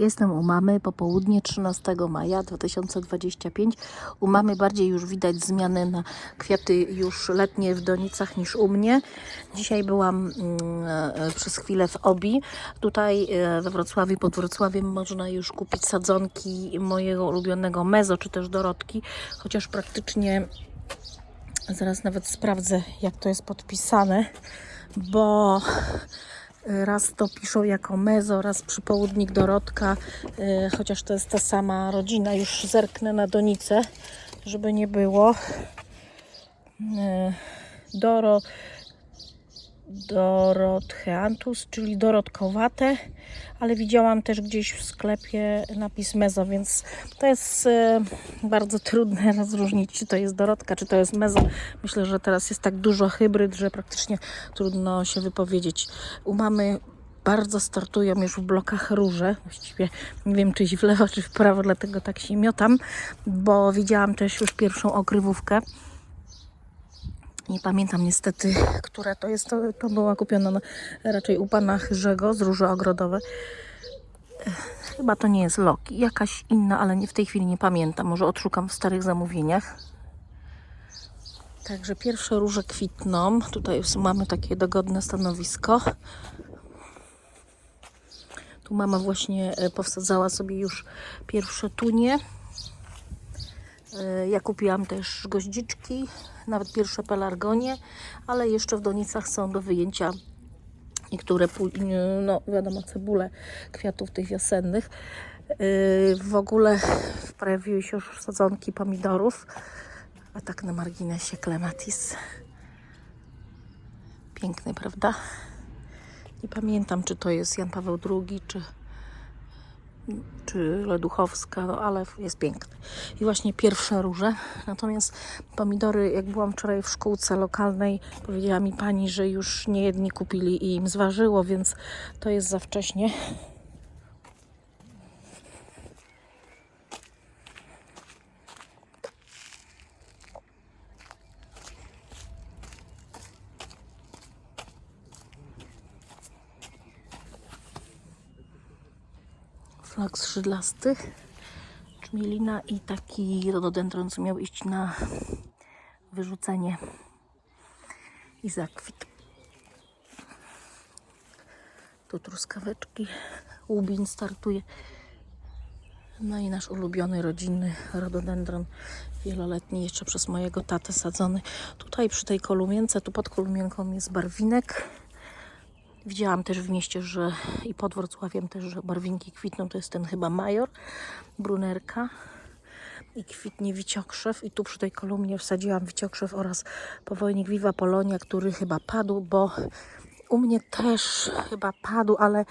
Jestem u mamy popołudnie 13 maja 2025. U mamy bardziej już widać zmiany na kwiaty już letnie w donicach niż u mnie. Dzisiaj byłam mm, e, przez chwilę w Obi. Tutaj e, we Wrocławiu, pod Wrocławiem można już kupić sadzonki mojego ulubionego mezo czy też dorodki, chociaż praktycznie zaraz nawet sprawdzę jak to jest podpisane, bo Raz to piszą jako mezo, raz przypołudnik Dorotka, yy, chociaż to jest ta sama rodzina. Już zerknę na donicę, żeby nie było. Yy, Doro, Dorotcheanthus, czyli dorotkowate, ale widziałam też gdzieś w sklepie napis mezo, więc to jest yy, bardzo trudne rozróżnić, czy to jest dorotka, czy to jest mezo. Myślę, że teraz jest tak dużo hybryd, że praktycznie trudno się wypowiedzieć. U mamy bardzo startują już w blokach róże. Właściwie nie wiem, czy w lewo, czy w prawo, dlatego tak się miotam, bo widziałam też już pierwszą okrywówkę. Nie pamiętam niestety, która to jest. To, to była kupiona na, raczej u pana Chyrzego z róży ogrodowe. Ech, Chyba to nie jest Loki. Jakaś inna, ale nie, w tej chwili nie pamiętam. Może odszukam w starych zamówieniach. Także pierwsze róże kwitną. Tutaj już mamy takie dogodne stanowisko. Tu mama właśnie e, powsadzała sobie już pierwsze tunie. E, Ja kupiłam też goździczki, nawet pierwsze pelargonie, ale jeszcze w donicach są do wyjęcia niektóre, pu- no wiadomo, cebule kwiatów tych wiosennych. E, W ogóle pojawiły się już sadzonki pomidorów, a tak na marginesie klematis. Piękny, prawda? Nie pamiętam, czy to jest Jan Paweł II, czy, czy Leduchowska, no ale jest piękny. I właśnie pierwsze róże. Natomiast pomidory, jak byłam wczoraj w szkółce lokalnej, powiedziała mi pani, że już nie jedni kupili i im zważyło, więc to jest za wcześnie. Flak skrzydlasty, czmielina i taki rododendron, co miał iść na wyrzucenie i zakwit. Tu truskaweczki, łubin startuje. No i nasz ulubiony rodzinny rododendron wieloletni, jeszcze przez mojego tatę sadzony. Tutaj przy tej kolumience, tu pod kolumienką jest barwinek. Widziałam też w mieście, że i pod Wrocławiem też, że barwinki kwitną. To jest ten chyba major, brunerka i kwitnie wiciokrzew. I tu przy tej kolumnie wsadziłam wiciokrzew oraz powojnik Viva Polonia, który chyba padł, bo u mnie też chyba padł, ale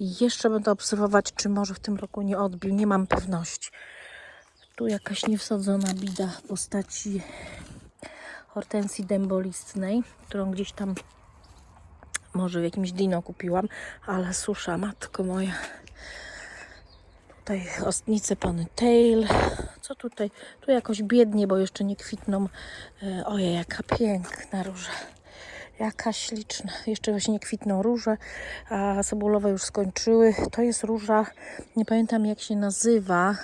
jeszcze będę obserwować, czy może w tym roku nie odbił. Nie mam pewności. Tu jakaś niewsadzona bida w postaci hortensji dębolistnej, którą gdzieś tam może w jakimś dino kupiłam, ale susza, matko moja. Tutaj ostnice ponytail. Co tutaj? Tu jakoś biednie, bo jeszcze nie kwitną. E, Ojej, jaka piękna róża. Jaka śliczna. Jeszcze właśnie nie kwitną róże, a cebulowe już skończyły. To jest róża, nie pamiętam jak się nazywa.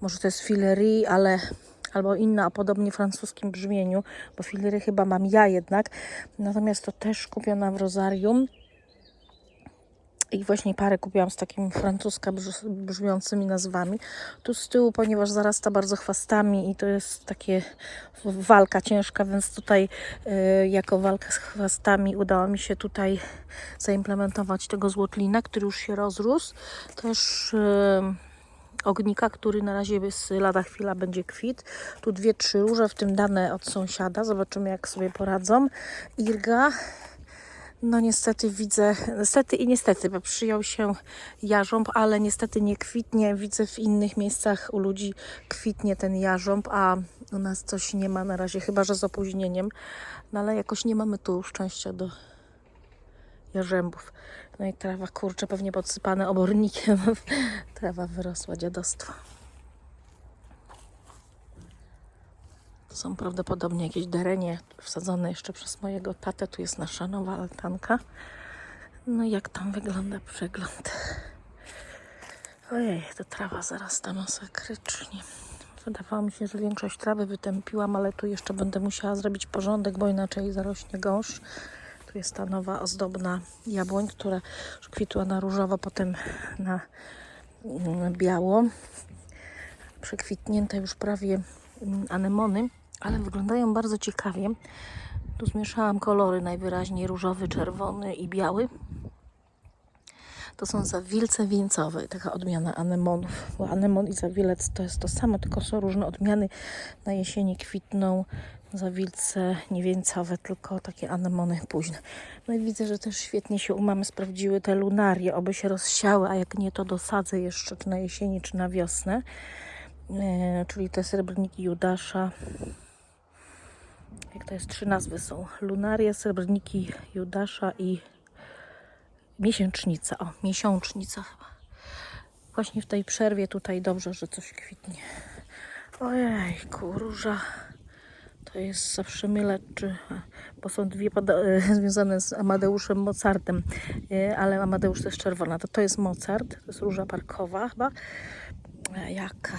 Może to jest filerie, ale albo inna o podobnie francuskim brzmieniu, bo filery chyba mam ja jednak. Natomiast to też kupiona w Rosarium. I właśnie parę kupiłam z takim francuska brz- brzmiącymi nazwami. Tu z tyłu, ponieważ zarasta bardzo chwastami i to jest takie walka ciężka, więc tutaj y, jako walka z chwastami udało mi się tutaj zaimplementować tego złotlina, który już się rozrósł. Też y, ognika, który na razie jest lada chwila będzie kwit. Tu dwie, trzy róże, w tym dane od sąsiada. Zobaczymy, jak sobie poradzą. Irga. No niestety widzę, niestety i niestety, bo przyjął się jarząb, ale niestety nie kwitnie. Widzę w innych miejscach u ludzi kwitnie ten jarząb, a u nas coś nie ma na razie, chyba że z opóźnieniem. No ale jakoś nie mamy tu szczęścia do jarzębów. No i trawa, kurczę, pewnie podsypane obornikiem. trawa wyrosła, dziadostwo. To są prawdopodobnie jakieś derenie wsadzone jeszcze przez mojego tatę. Tu jest nasza nowa altanka. No i jak tam wygląda przegląd. Ojej, to trawa zarasta masakrycznie. Wydawało mi się, że większość trawy wytępiłam, ale tu jeszcze będę musiała zrobić porządek, bo inaczej zarośnie gąszcz. Tu jest ta nowa ozdobna jabłoń, która już kwitła na różowo, potem na mm, biało. Przekwitnięte już prawie mm, anemony, ale wyglądają bardzo ciekawie. Tu zmieszałam kolory najwyraźniej różowy, czerwony i biały. To są zawilce wieńcowe, taka odmiana anemonów. Bo anemon i zawilec to jest to samo, tylko są różne odmiany. Na jesieni kwitną zawilce niewieńcowe, tylko takie anemony późne. No i widzę, że też świetnie się u mamy sprawdziły te lunarie, oby się rozsiały, a jak nie, to dosadzę jeszcze czy na jesieni, czy na wiosnę. E, czyli te srebrniki Judasza. Jak to jest? Trzy nazwy są. Lunarie, srebrniki Judasza i miesięcznica. O, miesiącznica chyba. Właśnie w tej przerwie tutaj dobrze, że coś kwitnie. Ojejku, róża. To jest zawsze mylę, czy, bo są dwie e, związane z Amadeuszem Mozartem, e, ale Amadeusz to jest czerwona. To, to jest Mozart, to jest róża parkowa chyba. E, Jaka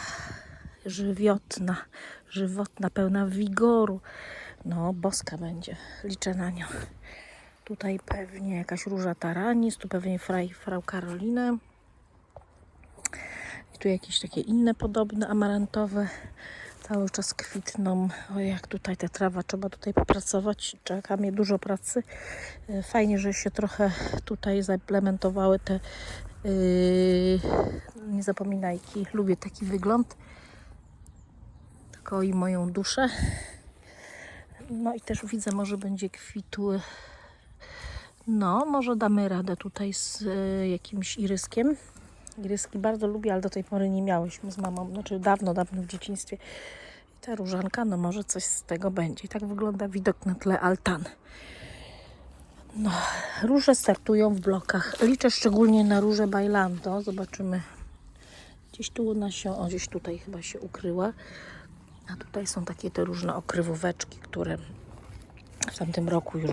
żywiotna, żywotna, pełna wigoru. No, boska będzie. Liczę na nią. Tutaj pewnie jakaś róża taranis, tu pewnie fraj, frau Karolinę. I tu jakieś takie inne podobne amarantowe cały czas kwitną. O jak tutaj ta trawa, trzeba tutaj popracować. Czeka mnie dużo pracy. E, Fajnie, że się trochę tutaj zaimplementowały te yy, niezapominajki. Lubię taki wygląd. Tylko i moją duszę. No i też widzę, może będzie kwitły no, może damy radę tutaj z e, jakimś iryskiem. Iryski bardzo lubię, ale do tej pory nie miałyśmy z mamą, znaczy dawno, dawno w dzieciństwie. I ta różanka, no może coś z tego będzie. I tak wygląda widok na tle altan. No, róże startują w blokach. Liczę szczególnie na róże Bailando. Zobaczymy. Gdzieś tu ona się, o gdzieś tutaj chyba się ukryła. A tutaj są takie te różne okrywóweczki, które w tamtym roku już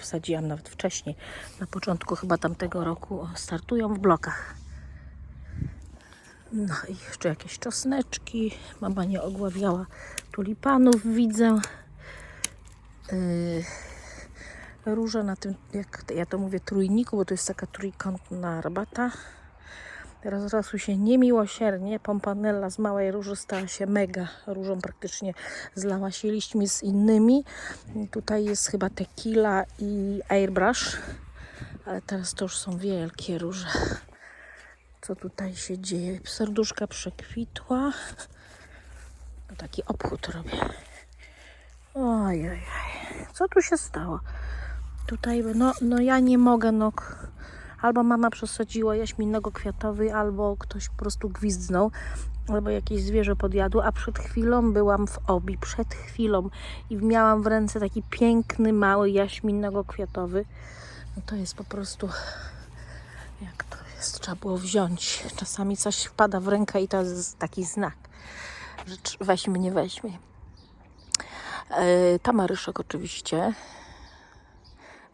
wsadziłam nawet wcześniej. Na początku chyba tamtego roku startują w blokach. No i jeszcze jakieś czosneczki. Mama nie ogławiała tulipanów, widzę. Yy, róże na tym, jak ja to mówię, trójniku, bo to jest taka trójkątna rabata. Rozrosły się niemiłosiernie. Pompanella z małej róży stała się mega różą, praktycznie zlała się liśćmi z innymi. Tutaj jest chyba tequila i airbrush, ale teraz to już są wielkie róże. Co tutaj się dzieje? Serduszka przekwitła. No taki obchód robię. Ojej, co tu się stało? Tutaj, no, no ja nie mogę, no. Albo mama przesadziła jaśminnego kwiatowy, albo ktoś po prostu gwizdnął, albo jakieś zwierzę podjadło, a przed chwilą byłam w obi, przed chwilą i miałam w ręce taki piękny, mały jaśminnego kwiatowy. No to jest po prostu, jak to trzeba było wziąć. Czasami coś wpada w rękę i to jest taki znak, że weźmy, nie weźmie. E, Tamaryszek oczywiście.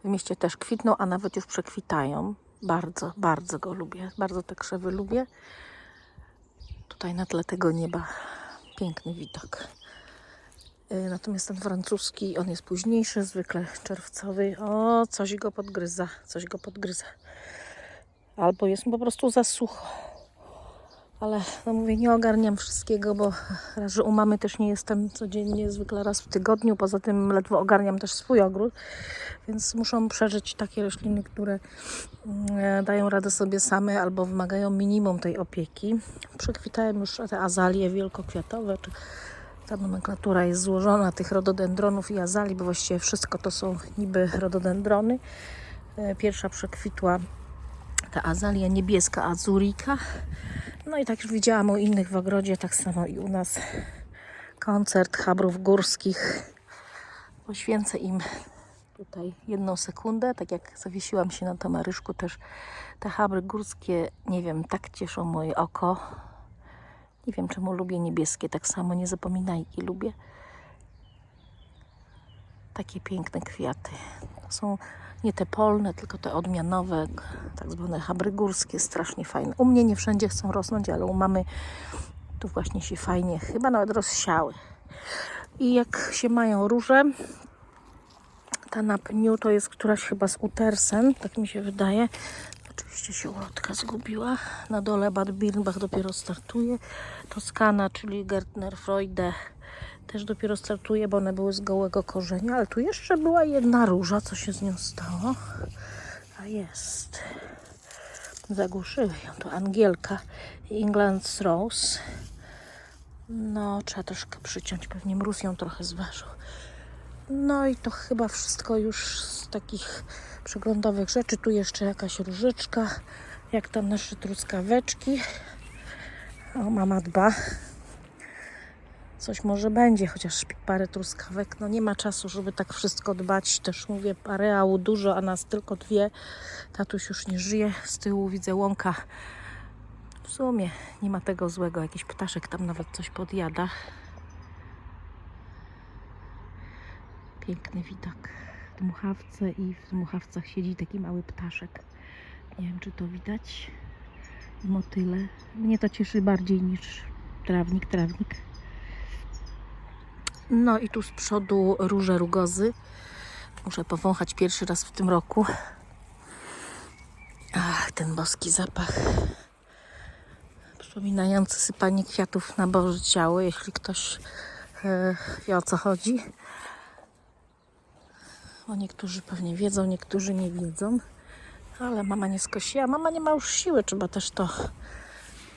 W mieście też kwitną, a nawet już przekwitają. Bardzo, bardzo go lubię. Bardzo te krzewy lubię. Tutaj na tle tego nieba piękny widok. E, Natomiast ten francuski, on jest późniejszy, zwykle czerwcowy. O, coś go podgryza, coś go podgryza. Albo jest po prostu za sucho. Ale no mówię, nie ogarniam wszystkiego, bo raz, że u mamy też nie jestem codziennie, zwykle raz w tygodniu. Poza tym ledwo ogarniam też swój ogród, więc muszą przeżyć takie rośliny, które mm, dają radę sobie same albo wymagają minimum tej opieki. Przekwitają już te azalie wielkokwiatowe, czy ta nomenklatura jest złożona tych rododendronów i azalii, bo właściwie wszystko to są niby rododendrony. E, Pierwsza przekwitła ta azalia niebieska azurika. No i tak już widziałam u innych w ogrodzie, tak samo i u nas. Koncert chabrów górskich. Poświęcę im tutaj jedną sekundę, tak jak zawiesiłam się na tomaryszku też te chabry górskie, nie wiem, tak cieszą moje oko. Nie wiem czemu lubię niebieskie, tak samo nie zapominajki lubię. Takie piękne kwiaty. To są Nie te polne, tylko te odmianowe, tak zwane habrygórskie, strasznie fajne. U mnie nie wszędzie chcą rosnąć, ale u mamy tu właśnie się fajnie, chyba nawet rozsiały. I jak się mają róże, ta na pniu to jest któraś chyba z Utersen, tak mi się wydaje. Oczywiście się ulotka zgubiła. Na dole Bad Birnbach dopiero startuje. Toskana, czyli Gertner Freude też dopiero startuje, bo one były z gołego korzenia. Ale tu jeszcze była jedna róża. Co się z nią stało? A jest. Zagłuszyły ją. To Angielka England's Rose. No, trzeba troszkę przyciąć. Pewnie mróz ją trochę zważył. No i to chyba wszystko już z takich przeglądowych rzeczy. Tu jeszcze jakaś różyczka, jak tam nasze truskaweczki. O, mama dba. Coś może będzie, chociaż parę truskawek. No nie ma czasu, żeby tak wszystko dbać. Też mówię, areału dużo, a nas tylko dwie. Tatuś już nie żyje. Z tyłu widzę łąka. W sumie nie ma tego złego. Jakiś ptaszek tam nawet coś podjada. Piękny widok. W dmuchawce i w dmuchawcach siedzi taki mały ptaszek. Nie wiem, czy to widać. Motyle. Mnie to cieszy bardziej niż trawnik, trawnik. No i tu z przodu róże rugozy. Muszę powąchać pierwszy raz w tym roku. Ach, ten boski zapach. Przypominający sypanie kwiatów na Boże Ciało, jeśli ktoś e, wie o co chodzi. Bo niektórzy pewnie wiedzą, niektórzy nie wiedzą. Ale mama nie skosiła. Mama nie ma już siły, trzeba też to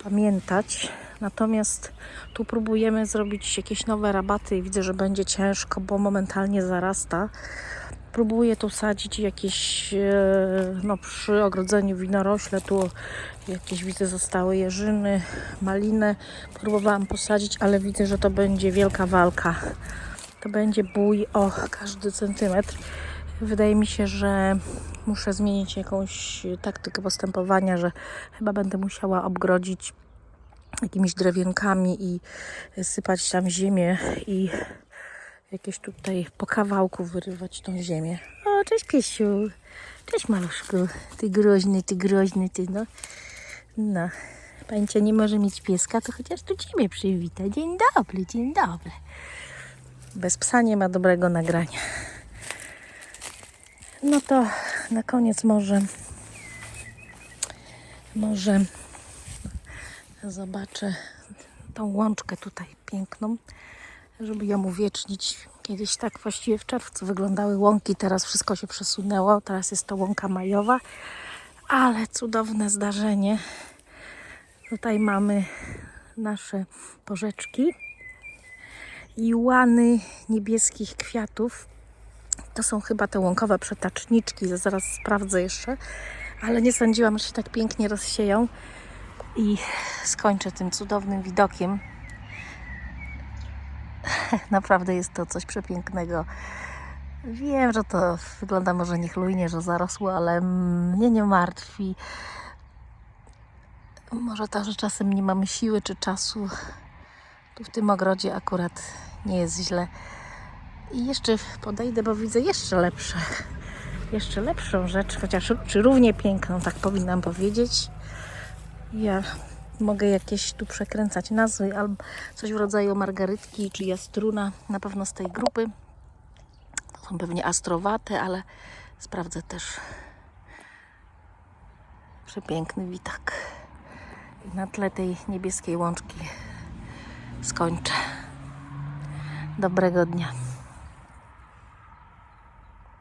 pamiętać. Natomiast tu próbujemy zrobić jakieś nowe rabaty i widzę, że będzie ciężko, bo momentalnie zarasta. Próbuję tu sadzić jakieś, e, no przy ogrodzeniu winorośle, tu jakieś widzę zostały jeżyny, maliny. Próbowałam posadzić, ale widzę, że to będzie wielka walka. To będzie bój o każdy centymetr. Wydaje mi się, że muszę zmienić jakąś taktykę postępowania, że chyba będę musiała obgrodzić jakimiś drewienkami i sypać tam ziemię i jakieś tutaj po kawałku wyrywać tą ziemię. O, cześć piesiu. Cześć maluszku. Ty groźny, ty groźny, ty no. No. Pańcia nie może mieć pieska, to chociaż tu ciebie przywita. Dzień dobry, dzień dobry. Bez psa nie ma dobrego nagrania. No to na koniec może może zobaczę tą łączkę tutaj piękną, żeby ją uwiecznić. Kiedyś tak właściwie w czerwcu wyglądały łąki, teraz wszystko się przesunęło, teraz jest to łąka majowa, ale cudowne zdarzenie. Tutaj mamy nasze porzeczki i łany niebieskich kwiatów. To są chyba te łąkowe przetaczniczki, zaraz sprawdzę jeszcze, ale nie sądziłam, że się tak pięknie rozsieją i skończę tym cudownym widokiem. Naprawdę jest to coś przepięknego. Wiem, że to wygląda może niechlujnie, że zarosło, ale mnie nie martwi. Może to, że czasem nie mamy siły czy czasu. Tu w tym ogrodzie akurat nie jest źle. I jeszcze podejdę, bo widzę jeszcze lepsze. Jeszcze lepszą rzecz, chociaż czy równie piękną, tak powinnam powiedzieć. Ja mogę jakieś tu przekręcać nazwy, albo coś w rodzaju margarytki czy jastruna, na pewno z tej grupy. To są pewnie astrowate, ale sprawdzę też. Przepiękny widok. I na tle tej niebieskiej łączki skończę. Dobrego dnia.